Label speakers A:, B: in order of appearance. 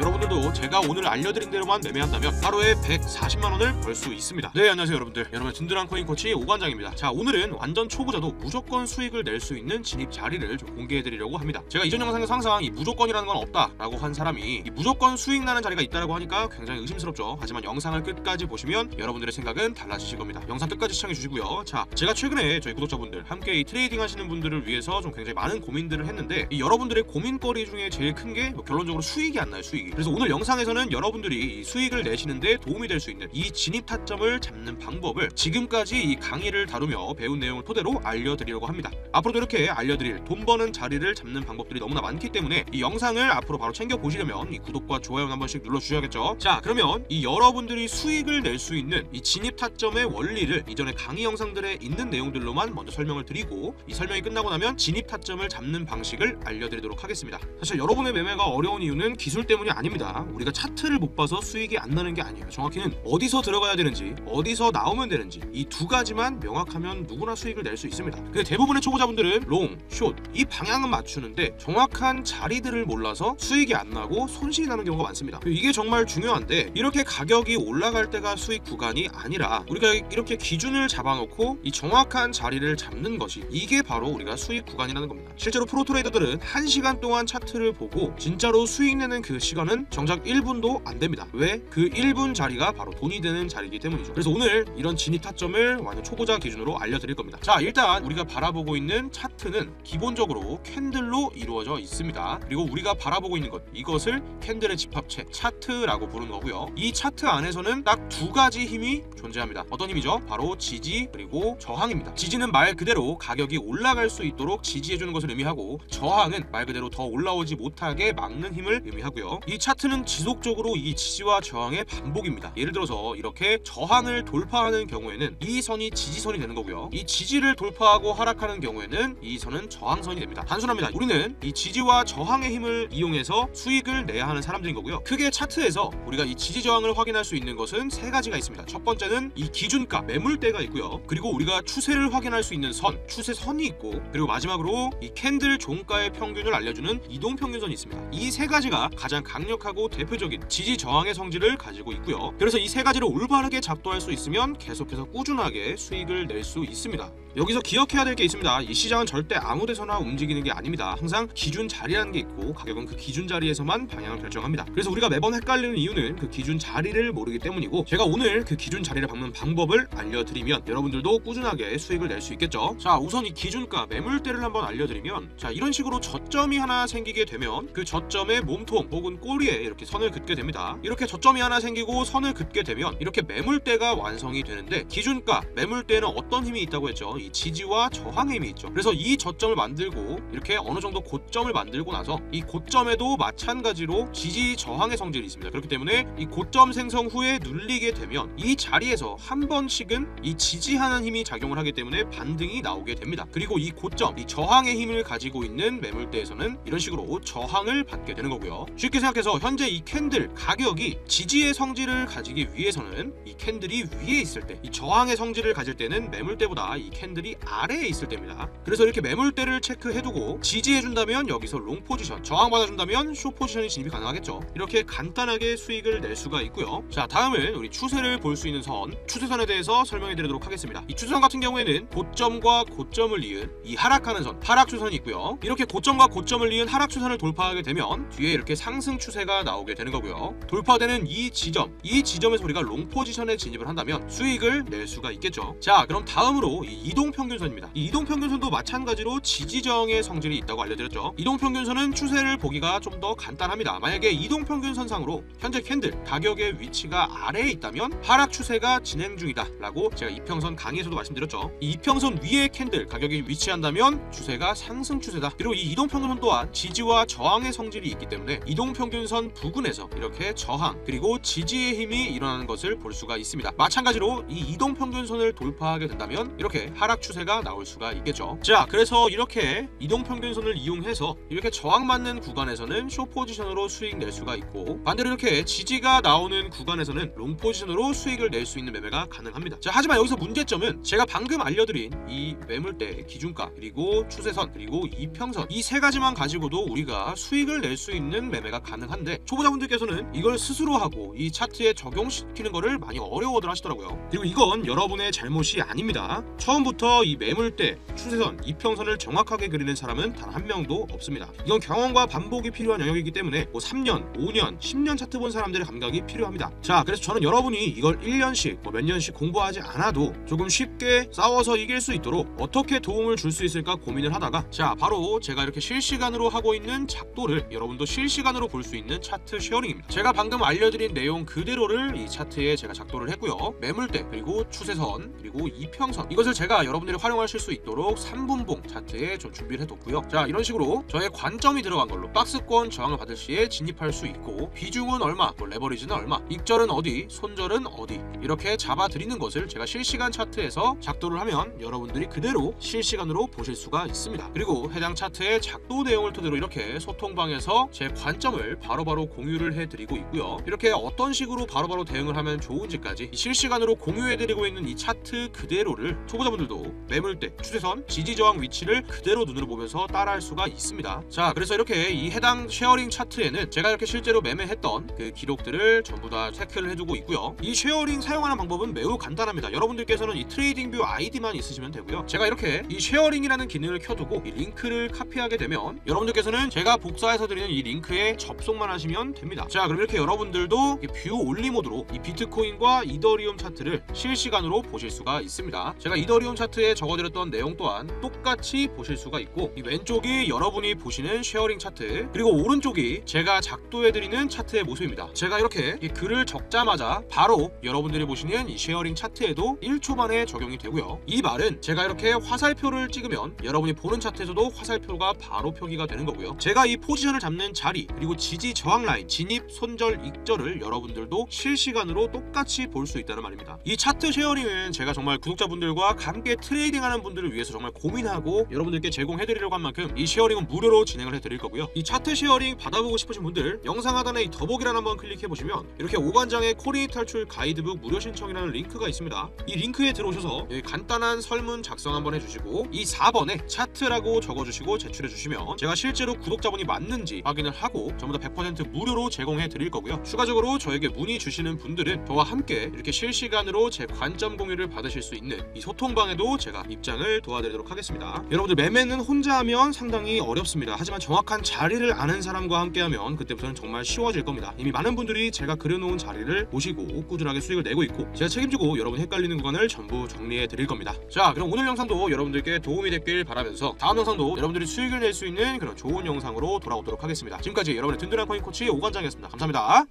A: 여러분들도 제가 오늘 알려드린 대로만 매매한다면 하루에 140만 원을 벌 수 있습니다. 네 안녕하세요 여러분들. 여러분 든든한 코인 코치 오관장입니다. 자 오늘은 완전 초보자도 무조건 수익을 낼 수 있는 진입 자리를 좀 공개해드리려고 합니다. 제가 이전 영상에서 항상 이 무조건이라는 건 없다라고 한 사람이 이 무조건 수익 나는 자리가 있다라고 하니까 굉장히 의심스럽죠. 하지만 영상을 끝까지 보시면 여러분들의 생각은 달라지실 겁니다. 영상 끝까지 시청해 주시고요. 자 제가 최근에 저희 구독자분들 함께 이 트레이딩 하시는 분들을 위해서 좀 굉장히 많은 고민들을 했는데 이 여러분들의 고민거리 중에 제일 큰 게 결론적으로 수익이 안 나요 수익이. 그래서 오늘 영상에서는 여러분들이 이 수익을 내시는데 도움이 될 수 있는 이 진입 타점을 잡는 방법을 지금까지 이 강의를 다루며 배운 내용을 토대로 알려드리려고 합니다. 앞으로도 이렇게 알려드릴 돈 버는 자리를 잡는 방법들이 너무나 많기 때문에 이 영상을 앞으로 바로 챙겨 보시려면 이 구독과 좋아요 한 번씩 눌러 주셔야겠죠. 자 그러면 이 여러분들이 수익을 낼 수 있는 이 진입 타점의 원리를 이전에 강의 영상들에 있는 내용들로만 먼저 설명을 드리고 이 설명이 끝나고 나면 진입 타점을 잡는 방식을 알려드리도록 하겠습니다. 사실 여러분의 매매가 어려운 이유는 기술 때문이 아 닙니다. 우리가 차트를 못 봐서 수익이 안 나는 게 아니에요. 정확히는 어디서 들어가야 되는지, 어디서 나오면 되는지 이 두 가지만 명확하면 누구나 수익을 낼 수 있습니다. 근데 대부분의 초보자분들은 롱, 숏 이 방향은 맞추는데 정확한 자리들을 몰라서 수익이 안 나고 손실이 나는 경우가 많습니다. 이게 정말 중요한데 이렇게 가격이 올라갈 때가 수익 구간이 아니라 우리가 이렇게 기준을 잡아놓고 이 정확한 자리를 잡는 것이 이게 바로 우리가 수익 구간이라는 겁니다. 실제로 프로 트레이더들은 1시간 동안 차트를 보고 진짜로 수익 내는 그 시간 은 정작 1분도 안 됩니다. 왜? 그 1분 자리가 바로 돈이 되는 자리이기 때문이죠. 그래서 오늘 이런 진입 타점을 완전 초보자 기준으로 알려드릴 겁니다. 자, 일단 우리가 바라보고 있는 차트는 기본적으로 캔들로 이루어져 있습니다. 그리고 우리가 바라보고 있는 것 이것을 캔들의 집합체 차트라고 부르는 거고요. 이 차트 안에서는 딱 두 가지 힘이 존재합니다. 어떤 힘이죠? 바로 지지 그리고 저항입니다. 지지는 말 그대로 가격이 올라갈 수 있도록 지지해주는 것을 의미하고 저항은 말 그대로 더 올라오지 못하게 막는 힘을 의미하고요. 이 차트는 지속적으로 이 지지와 저항의 반복입니다. 예를 들어서 이렇게 저항을 돌파하는 경우에는 이 선이 지지선이 되는 거고요. 이 지지를 돌파하고 하락하는 경우에는 이 선은 저항선이 됩니다. 단순합니다. 우리는 이 지지와 저항의 힘을 이용해서 수익을 내야 하는 사람들인 거고요. 크게 차트에서 우리가 이 지지 저항을 확인할 수 있는 것은 세 가지가 있습니다. 첫 번째는 이 기준가 매물대가 있고요. 그리고 우리가 추세를 확인할 수 있는 선, 추세선이 있고 그리고 마지막으로 이 캔들 종가의 평균을 알려주는 이동 평균선이 있습니다. 이 세 가지가 가장 강 력하고 대표적인 지지 저항의 성질을 가지고 있고요. 그래서 이 세 가지를 올바르게 작동할 수 있으면 계속해서 꾸준하게 수익을 낼 수 있습니다. 여기서 기억해야 될 게 있습니다. 이 시장은 절대 아무 데서나 움직이는 게 아닙니다. 항상 기준 자리라는 게 있고 가격은 그 기준 자리에서만 방향을 결정합니다. 그래서 우리가 매번 헷갈리는 이유는 그 기준 자리를 모르기 때문이고 제가 오늘 그 기준 자리를 박는 방법을 알려드리면 여러분들도 꾸준하게 수익을 낼 수 있겠죠. 자 우선 이 기준가 매물대를 한번 알려드리면 자 이런 식으로 저점이 하나 생기게 되면 그 저점의 몸통 혹은 꼬리에 이렇게 선을 긋게 됩니다. 이렇게 저점이 하나 생기고 선을 긋게 되면 이렇게 매물대가 완성이 되는데 기준가 매물대에는 어떤 힘이 있다고 했죠? 이 지지와 저항의 힘이 있죠. 그래서 이 저점을 만들고 이렇게 어느 정도 고점을 만들고 나서 이 고점에도 마찬가지로 지지 저항의 성질이 있습니다. 그렇기 때문에 이 고점 생성 후에 눌리게 되면 이 자리에서 한 번씩은 이 지지하는 힘이 작용을 하기 때문에 반등이 나오게 됩니다. 그리고 이 고점, 이 저항의 힘을 가지고 있는 매물대에서는 이런 식으로 저항을 받게 되는 거고요. 쉽게 생각해서 현재 이 캔들 가격이 지지의 성질을 가지기 위해서는 이 캔들이 위에 있을 때, 이 저항의 성질을 가질 때는 매물대보다 이 캔들 이 아래에 있을 때입니다. 그래서 이렇게 매물대를 체크해두고 지지해준다면 여기서 롱 포지션, 저항 받아준다면 쇼 포지션이 진입이 가능하겠죠. 이렇게 간단하게 수익을 낼 수가 있고요. 자, 다음은 우리 추세를 볼 수 있는 선, 추세선에 대해서 설명해 드리도록 하겠습니다. 이 추세선 같은 경우에는 고점과 고점을 이은 이 하락하는 선, 하락 추선이 있고요. 이렇게 고점과 고점을 이은 하락 추선을 돌파하게 되면 뒤에 이렇게 상승 추세가 나오게 되는 거고요. 돌파되는 이 지점, 이 지점에서 우리가 롱 포지션에 진입을 한다면 수익을 낼 수가 있겠죠. 자, 그럼 다음으로 이 이동 평균선입니다. 이 이동 평균선도 마찬가지로 지지정의 성질이 있다고 알려드렸죠. 이동 평균선은 추세를 보기가 좀 더 간단합니다. 만약에 이동 평균선상으로 현재 캔들 가격의 위치가 아래에 있다면 하락 추세가 진행 중이다 라고 제가 이평선 강의에서도 말씀드렸죠. 이 이평선 위에 캔들 가격이 위치한다면 추세가 상승 추세다. 그리고 이 이동 평균선 또한 지지와 저항의 성질이 있기 때문에 이동 평균선 부근에서 이렇게 저항 그리고 지지의 힘이 일어나는 것을 볼 수가 있습니다. 마찬가지로 이 이동 평균선을 돌파하게 된다면 이렇게 하락 하락 추세가 나올 수가 있겠죠. 자, 그래서 이렇게 이동 평균선을 이용해서 이렇게 저항 맞는 구간에서는 쇼 포지션으로 수익 낼 수가 있고 반대로 이렇게 지지가 나오는 구간에서는 롱 포지션으로 수익을 낼 수 있는 매매가 가능합니다. 자, 하지만 여기서 문제점은 제가 방금 알려드린 이 매물대 기준가 그리고 추세선 그리고 이평선 이 세 가지만 가지고도 우리가 수익을 낼 수 있는 매매가 가능한데 초보자분들께서는 이걸 스스로 하고 이 차트에 적용시키는 거를 많이 어려워들 하시더라고요. 그리고 이건 여러분의 잘못이 아닙니다. 처음부터 이 매물대, 추세선, 이평선을 정확하게 그리는 사람은 단 한 명도 없습니다. 이건 경험과 반복이 필요한 영역이기 때문에 뭐 3년, 5년, 10년 차트 본 사람들의 감각이 필요합니다. 자, 그래서 저는 여러분이 이걸 1년씩, 뭐 몇 년씩 공부하지 않아도 조금 쉽게 싸워서 이길 수 있도록 어떻게 도움을 줄 수 있을까 고민을 하다가 자, 바로 제가 이렇게 실시간으로 하고 있는 작도를 여러분도 실시간으로 볼 수 있는 차트 쉐어링입니다. 제가 방금 알려드린 내용 그대로를 이 차트에 제가 작도를 했고요. 매물대, 그리고 추세선, 그리고 이평선 이것을 제가 여러분들이 활용하실 수 있도록 3분봉 차트에 좀 준비를 해뒀고요. 자, 이런 식으로 저의 관점이 들어간 걸로 박스권 저항을 받을 시에 진입할 수 있고 비중은 얼마, 뭐 레버리지는 얼마, 익절은 어디, 손절은 어디 이렇게 잡아드리는 것을 제가 실시간 차트에서 작도를 하면 여러분들이 그대로 실시간으로 보실 수가 있습니다. 그리고 해당 차트의 작도 내용을 토대로 이렇게 소통방에서 제 관점을 바로바로 공유를 해드리고 있고요. 이렇게 어떤 식으로 바로바로 대응을 하면 좋은지까지 실시간으로 공유해드리고 있는 이 차트 그대로를 초보자분들도 매물대, 추세선, 지지저항 위치를 그대로 눈으로 보면서 따라할 수가 있습니다. 자, 그래서 이렇게 이 해당 쉐어링 차트에는 제가 이렇게 실제로 매매했던 그 기록들을 전부 다 체크를 해두고 있고요. 이 쉐어링 사용하는 방법은 매우 간단합니다. 여러분들께서는 이 트레이딩뷰 아이디만 있으시면 되고요. 제가 이렇게 이 쉐어링이라는 기능을 켜두고 이 링크를 카피하게 되면 여러분들께서는 제가 복사해서 드리는 이 링크에 접속만 하시면 됩니다. 자, 그럼 이렇게 여러분들도 이뷰 올리 모드로 이 비트코인과 이더리움 차트를 실시간으로 보실 수가 있습니다. 제가 이더리움 차트 에 적어드렸던 내용 또한 똑같이 보실 수가 있고 이 왼쪽이 여러분이 보시는 쉐어링 차트 그리고 오른쪽이 제가 작도해드리는 차트의 모습입니다. 제가 이렇게 이 글을 적자마자 바로 여러분들이 보시는 이 쉐어링 차트에도 1초 만에 적용이 되고요. 이 말은 제가 이렇게 화살표를 찍으면 여러분이 보는 차트에서도 화살표가 바로 표기가 되는 거고요. 제가 이 포지션을 잡는 자리 그리고 지지 저항 라인 진입 손절 익절을 여러분들도 실시간으로 똑같이 볼 수 있다는 말입니다. 이 차트 쉐어링은 제가 정말 구독자분들과 함께 트레이딩하는 분들을 위해서 정말 고민하고 여러분들께 제공해드리려고 한 만큼 이 쉐어링은 무료로 진행을 해드릴 거고요. 이 차트 쉐어링 받아보고 싶으신 분들 영상 하단에 이 더보기란 한번 클릭해 보시면 이렇게 오관장의 코리 탈출 가이드북 무료 신청이라는 링크가 있습니다. 이 링크에 들어오셔서 여기 간단한 설문 작성 한번 해주시고 이 4번에 차트라고 적어주시고 제출해 주시면 제가 실제로 구독자분이 맞는지 확인을 하고 전부 다 100% 무료로 제공해 드릴 거고요. 추가적으로 저에게 문의 주시는 분들은 저와 함께 이렇게 실시간으로 제 관점 공유를 받으실 수 있는 이 소통방 에도 제가 입장을 도와드리도록 하겠습니다. 여러분들 매매는 혼자 하면 상당히 어렵습니다. 하지만 정확한 자리를 아는 사람과 함께하면 그때부터는 정말 쉬워질 겁니다. 이미 많은 분들이 제가 그려놓은 자리를 보시고 꾸준하게 수익을 내고 있고 제가 책임지고 여러분 헷갈리는 구간을 전부 정리해 드릴 겁니다. 자, 그럼 오늘 영상도 여러분들께 도움이 됐길 바라면서 다음 영상도 여러분들이 수익을 낼 수 있는 그런 좋은 영상으로 돌아오도록 하겠습니다. 지금까지 여러분의 든든한 코인 코치 오관장이었습니다. 감사합니다.